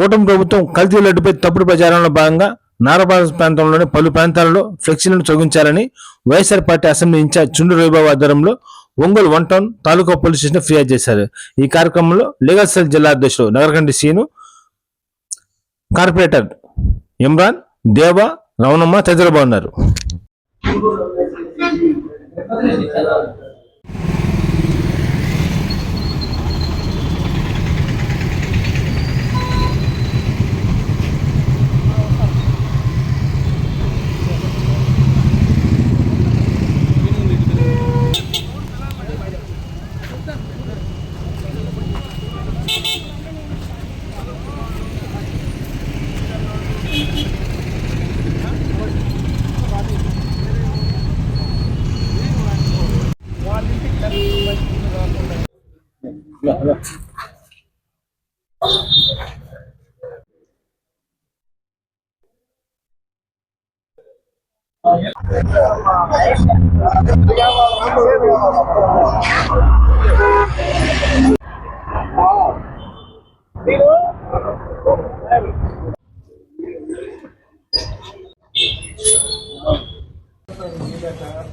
కూటమి ప్రభుత్వం కల్తీ లడ్డుపై తప్పుడు ప్రచారంలో భాగంగా నారపాలెం ప్రాంతంలోని పలు ప్రాంతాలలో ఫ్లెక్సీలను తొలగించాలని YSR party assembly incharge Chundru Ravibabu ఆధ్వర్యంలో Ongole one town taluka police station ఫిర్యాదు చేశారు. ఈ కార్యక్రమంలో లీగల్ సెల్ జిల్లా అధ్యక్షుడు నగరకండి సీను కార్పొరేటర్ ఇమ్రాన్ దేవ రవణమ్మ తదితరులు బాగున్నారు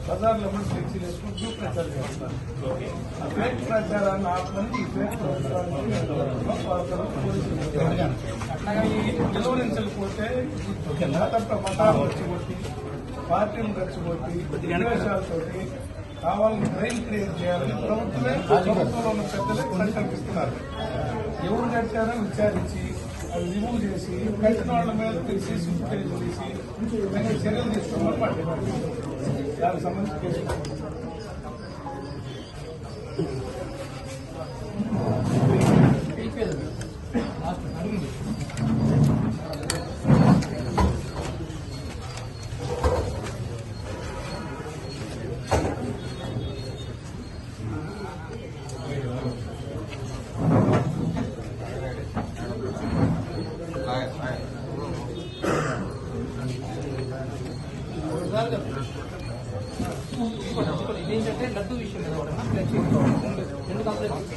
బజార్లో కూడా ఫ్లెక్సీలు వేసుకుని గ్రూప్ ప్రచారం చేస్తారు ఫేక్ ప్రచారాన్ని ఆపమని ఈ ఫేక్ ప్రచారాన్ని అట్లాగే ఈ నిలువరించకపోతే మత మతాలు రెచ్చగొట్టి పార్టీలు రెచ్చగొట్టి విద్వేషాలతోటి కావాలని క్రైమ్ క్రియేట్ చేయాలని ప్రభుత్వమే ప్రభుత్వంలో ఉన్న సంకల్పిస్తున్నారు ఎవరు కట్టారో విచారించి అది రిమూవ్ చేసి కట్టిన వాళ్ళ మీద తెలిసి ఫుటేజ్ తీసి చర్యలు తీసుకోమని పట్టినారు దానికి సంబంధించి కేసు ఇదేంటంటే లడ్డు విషయం కదా రెండు కంప్లైంట్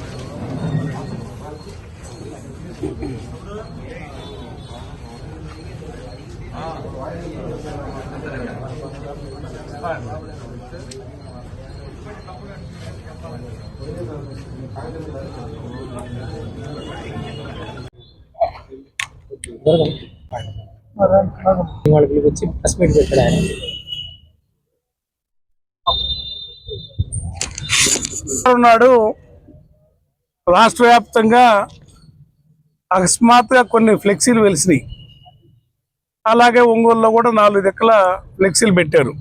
వాళ్ళకి వచ్చి ప్రెస్ మీట్ పెట్టాడు ఆయన నాడు రాష్ట్ర వ్యాప్తంగా అకస్మాత్తుగా కొన్ని ఫ్లెక్సీలు వెలిసినాయి. అలాగే ఒంగోలులో కూడా నాలుగు దిక్కల ఫ్లెక్సీలు పెట్టారు.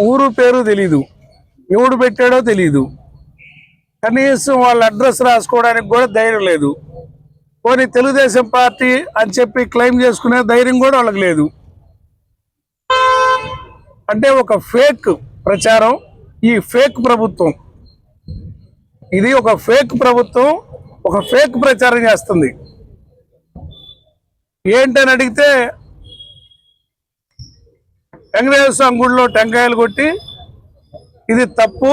ఊరు పేరు తెలీదు. ఎవడు పెట్టాడో తెలీదు. కనీసం వాళ్ళ అడ్రస్ రాసుకోవడానికి కూడా ధైర్యం లేదు. పోనీ తెలుగుదేశం పార్టీ అని చెప్పి క్లెయిమ్ చేసుకునే ధైర్యం కూడా వాళ్ళకి లేదు. అంటే ఒక ఫేక్ ప్రచారం ఈ ఫేక్ ప్రభుత్వం. ఇది ఒక ఫేక్ ప్రభుత్వం ఒక ఫేక్ ప్రచారం చేస్తుంది. ఏంటని అడిగితే వెంకటేశ్వర స్వామి గుడిలో టెంకాయలు కొట్టి ఇది తప్పు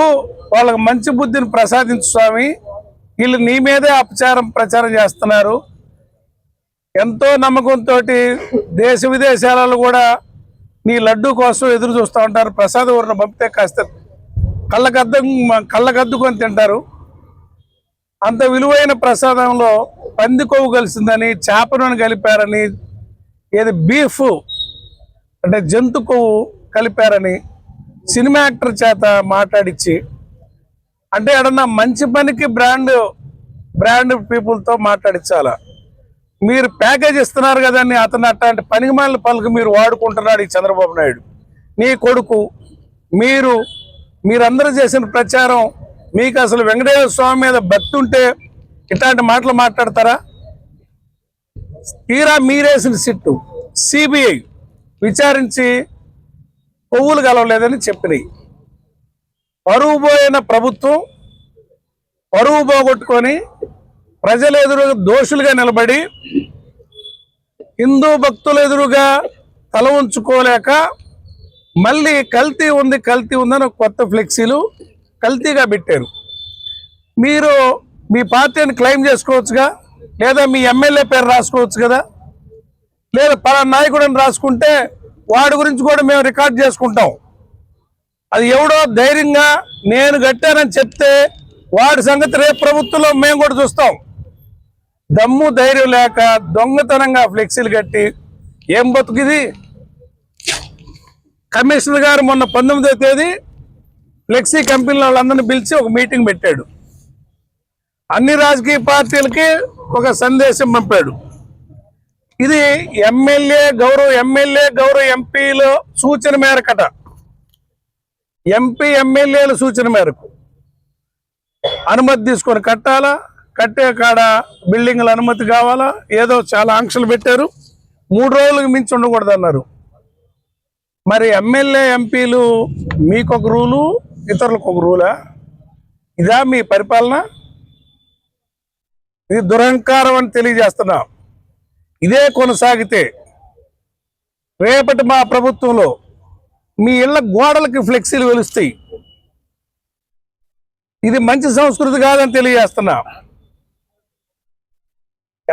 వాళ్ళకి మంచి బుద్ధిని ప్రసాదించు స్వామి వీళ్ళు నీ మీదే అపచారం ప్రచారం చేస్తున్నారు. ఎంతో నమ్మకంతో దేశ విదేశాలలో కూడా నీ లడ్డు కోసం ఎదురు చూస్తూ ఉంటారు. ప్రసాద ఊరిని పంపితే కాస్త కళ్ళకద్దం కళ్ళకద్దుకొని తింటారు. అంత విలువైన ప్రసాదంలో పంది కొవ్వు కలిసిందని చేప నూనె కలిపారని ఏది బీఫ్ అంటే జంతు కొవ్వు కలిపారని సినిమా యాక్టర్ చేత మాట్లాడిచ్చి అంటే ఎడన్నా మంచి పనికి బ్రాండ్ బ్రాండ్ పీపుల్తో మాట్లాడించాలా మీరు ప్యాకేజ్ ఇస్తున్నారు కదండి అతను అట్లాంటి పనికిమాలిన పలుకు మీరు వాడుకుంటున్నాడు ఈ చంద్రబాబు నాయుడు. నీ కొడుకు మీరు మీరందరూ చేసిన ప్రచారం మీకు అసలు వెంకటేశ్వర స్వామి మీద భక్తి ఉంటే ఇట్లాంటి మాటలు మాట్లాడతారా? తీరా మీరేసిన సిట్టు. సిబిఐ విచారించి కొవ్వులు కలవలేదని చెప్పినాయి. పరువు పోయిన ప్రభుత్వం పరువు పోగొట్టుకొని ప్రజల ఎదురుగా దోషులుగా నిలబడి హిందూ భక్తుల ఎదురుగా తల ఉంచుకోలేక మళ్ళీ కల్తీ ఉంది కల్తీ ఉందని కొత్త ఫ్లెక్సీలు కల్తీగా పెట్టారు. మీరు మీ పార్టీని క్లెయిమ్ చేసుకోవచ్చుగా? లేదా మీ ఎమ్మెల్యే పేరు రాసుకోవచ్చు కదా? లేదా పలానా నాయకుడిని రాసుకుంటే వాడి గురించి కూడా మేము రికార్డ్ చేసుకుంటాం. అది ఎవడో ధైర్యంగా నేను కట్టానని చెప్తే వాడి సంగతి రేపు ప్రభుత్వంలో మేము కూడా చూస్తాం. దమ్ము ధైర్యం లేక దొంగతనంగా ఫ్లెక్సీలు కట్టి ఏం బతుకుది కమిషనర్ గారు మొన్న పంతొమ్మిదో తేదీ ఫ్లెక్సీ కంపెనీల వాళ్ళందరినీ పిలిచి ఒక మీటింగ్ పెట్టాడు. అన్ని రాజకీయ పార్టీలకి ఒక సందేశం పంపాడు. ఇది ఎమ్మెల్యే గౌరవ ఎమ్మెల్యే గౌరవ ఎంపీల సూచన మేరకట. ఎంపీ ఎమ్మెల్యేల సూచన మేరకు. అనుమతి తీసుకొని కట్టాలా? కట్టే కాడ బిల్డింగ్ల అనుమతి కావాలా? ఏదో చాలా ఆంక్షలు పెట్టారు. మూడు రోజులకు మించి ఉండకూడదు అన్నారు మరి ఎమ్మెల్యే ఎంపీలు మీకొక రూలు ఇతరులకు ఒక రూలా? ఇదా మీ పరిపాలన? ఇది దురహంకారం అని తెలియజేస్తున్నాం. ఇదే కొనసాగితే రేపటి మా ప్రభుత్వంలో మీ ఇళ్ళ గోడలకి ఫ్లెక్సీలు వెలుస్తాయి. ఇది మంచి సంస్కృతి కాదని తెలియజేస్తున్నా.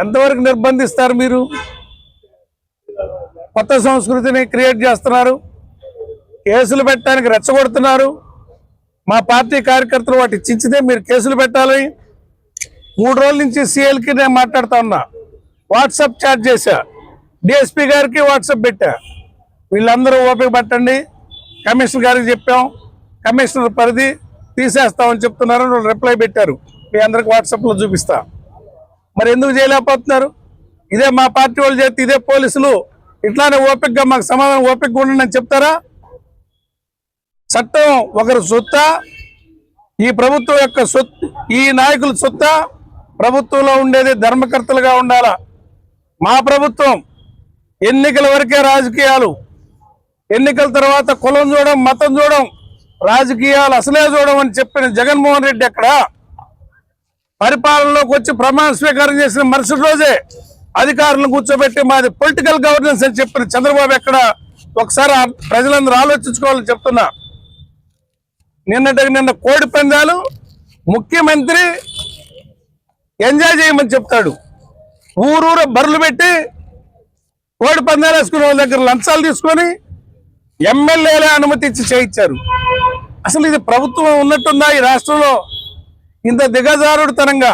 ఎంతవరకు నిర్బంధిస్తారు మీరు? కొత్త సంస్కృతిని క్రియేట్ చేస్తున్నారు. కేసులు పెట్టడానికి రెచ్చగొడుతున్నారు. మా పార్టీ కార్యకర్తలు వాటి చించితే మీరు కేసులు పెట్టాలి. మూడు రోజుల నుంచి సీఎల్కి నేను మాట్లాడుతా ఉన్నా. వాట్సాప్ చాట్ చేశా. డిఎస్పీ గారికి వాట్సాప్ పెట్టా. వీళ్ళందరూ ఓపిక పట్టండి. కమిషనర్ గారికి చెప్పాం. కమిషనర్ పరిధి తీసేస్తామని చెప్తున్నారు వాళ్ళు రిప్లై పెట్టారు. మీ అందరికి వాట్సాప్లో చూపిస్తా. మరి ఎందుకు చేయలేకపోతున్నారు? ఇదే మా పార్టీ వాళ్ళు చేస్తే ఇదే పోలీసులు. ఇట్లానే ఓపికగా మాకు సమాధానం ఓపికగా ఉండండి అని చెప్తారా? చట్టం ఒకరి సొత్త ఈ ప్రభుత్వం యొక్క సొత్ ఈ నాయకుల సొత్త ప్రభుత్వంలో ఉండేది ధర్మకర్తలుగా ఉండాలా? మా ప్రభుత్వం ఎన్నికల వరకే రాజకీయాలు. ఎన్నికల తర్వాత కులం చూడడం మతం చూడడం రాజకీయాలు అసలే చూడడం అని చెప్పిన జగన్మోహన్ రెడ్డి ఎక్కడ? పరిపాలనలోకి వచ్చి ప్రమాణ స్వీకారం చేసిన మరుసటి రోజే అధికారులను కూర్చోబెట్టి మాది పొలిటికల్ గవర్నెన్స్ అని చెప్పిన చంద్రబాబు ఎక్కడ? ఒకసారి ప్రజలందరూ ఆలోచించుకోవాలని చెప్తున్నా. నిన్నటికి నిన్న కోడి పందాలు ముఖ్యమంత్రి ఎంజాయ్ చేయమని చెప్తాడు. ఊరూర బర్రెలు పెట్టి కోడి పందాలు వేసుకునే వాళ్ళ దగ్గర లంచాలు తీసుకొని ఎమ్మెల్యేలే అనుమతి ఇచ్చి చేయించారు. అసలు ఇది ప్రభుత్వం ఉన్నట్టుందా ఈ రాష్ట్రంలో? ఇంత దిగజారుడుతనంగా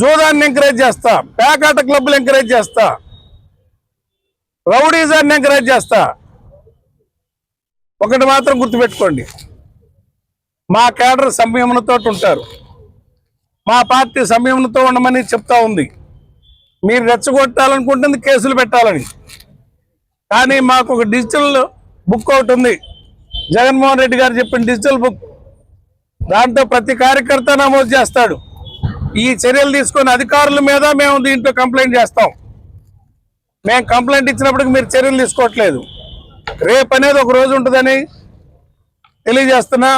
జోదాన్ని ఎంకరేజ్ చేస్తా పేకాట క్లబ్లు ఎంకరేజ్ చేస్తా రౌడీజాన్ని ఎంకరేజ్ చేస్తా. ఒకటి మాత్రం గుర్తుపెట్టుకోండి. మా కేడర్ సంయమనతో ఉంటారు. మా పార్టీ సంయమనతో ఉండమని చెప్తా ఉంది. మీరు రెచ్చగొట్టాలనుకుంటుంది కేసులు పెట్టాలని. కానీ మాకు ఒక డిజిటల్ బుక్ ఒకటి ఉంది. జగన్మోహన్ రెడ్డి గారు చెప్పిన డిజిటల్ బుక్. దాంట్లో ప్రతి కార్యకర్త నమోదు చేస్తాడు. ఈ చర్యలు తీసుకొని అధికారుల మీద మేము దీంట్లో కంప్లైంట్ చేస్తాం. మేము కంప్లైంట్ ఇచ్చినప్పటికి మీరు చర్యలు తీసుకోవట్లేదు. రేపు అనేది ఒక రోజు ఉంటుందని తెలియజేస్తున్నా.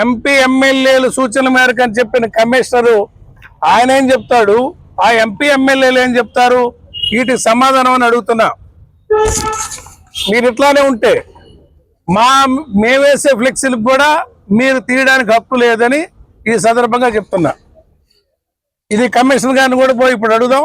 ఎంపీ ఎమ్మెల్యేలు సూచన మేరకు అని చెప్పిన కమిషనరు ఆయన ఏం చెప్తాడు? ఆ ఎంపీ ఎమ్మెల్యేలు ఏం చెప్తారు? వీటికి సమాధానం అని అడుగుతున్నా. మీరు ఇట్లానే ఉంటే మా మేమేసే ఫ్లెక్సీలు కూడా మీరు తీయడానికి హక్కు లేదని ఈ సందర్భంగా చెప్తున్నా. ఇది కమిషనర్ గారిని కూడా పోయి ఇప్పుడు అడుగుదాం.